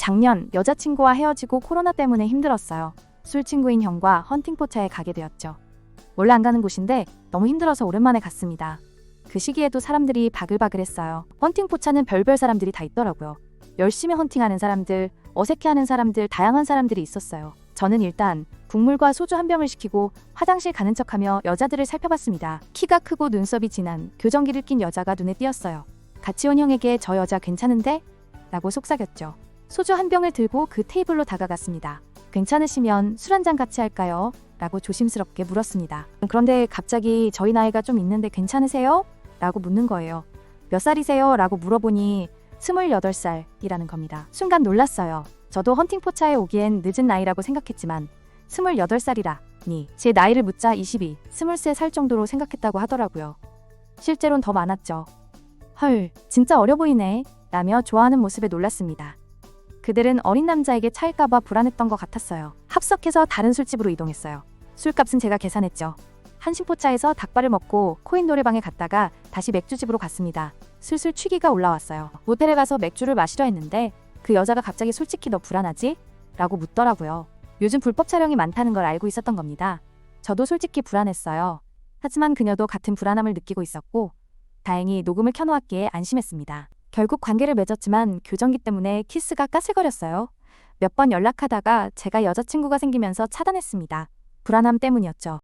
작년 여자친구와 헤어지고 코로나 때문에 힘들었어요. 술 친구인 형과 헌팅포차에 가게 되었죠. 원래 안 가는 곳인데 너무 힘들어서 오랜만에 갔습니다. 그 시기에도 사람들이 바글바글했어요. 헌팅포차는 별별 사람들이 다 있더라고요. 열심히 헌팅하는 사람들, 어색해하는 사람들, 다양한 사람들이 있었어요. 저는 일단 국물과 소주 한 병을 시키고 화장실 가는 척하며 여자들을 살펴봤습니다. 키가 크고 눈썹이 진한 교정기를 낀 여자가 눈에 띄었어요. 같이 온 형에게 저 여자 괜찮은데? 라고 속삭였죠. 소주 한 병을 들고 그 테이블로 다가갔습니다. 괜찮으시면 술 한 잔 같이 할까요? 라고 조심스럽게 물었습니다. 그런데 갑자기 저희 나이가 좀 있는데 괜찮으세요? 라고 묻는 거예요. 몇 살이세요? 라고 물어보니 28살이라는 겁니다. 순간 놀랐어요. 저도 헌팅포차에 오기엔 늦은 나이라고 생각했지만 28살이라니 제 나이를 묻자 22, 23살 정도로 생각했다고 하더라고요. 실제론 더 많았죠. 헐, 진짜 어려 보이네. 라며 좋아하는 모습에 놀랐습니다. 그들은 어린 남자에게 차일까봐 불안했던 것 같았어요. 합석해서 다른 술집으로 이동했어요. 술값은 제가 계산했죠. 한신포차에서 닭발을 먹고 코인 노래방에 갔다가 다시 맥주집으로 갔습니다. 슬슬 취기가 올라왔어요. 모텔에 가서 맥주를 마시려 했는데 그 여자가 갑자기 솔직히 너 불안하지? 라고 묻더라고요. 요즘 불법 촬영이 많다는 걸 알고 있었던 겁니다. 저도 솔직히 불안했어요. 하지만 그녀도 같은 불안함을 느끼고 있었고 다행히 녹음을 켜놓았기에 안심했습니다. 결국 관계를 맺었지만 교정기 때문에 키스가 까슬거렸어요. 몇 번 연락하다가 제가 여자친구가 생기면서 차단했습니다. 불안함 때문이었죠.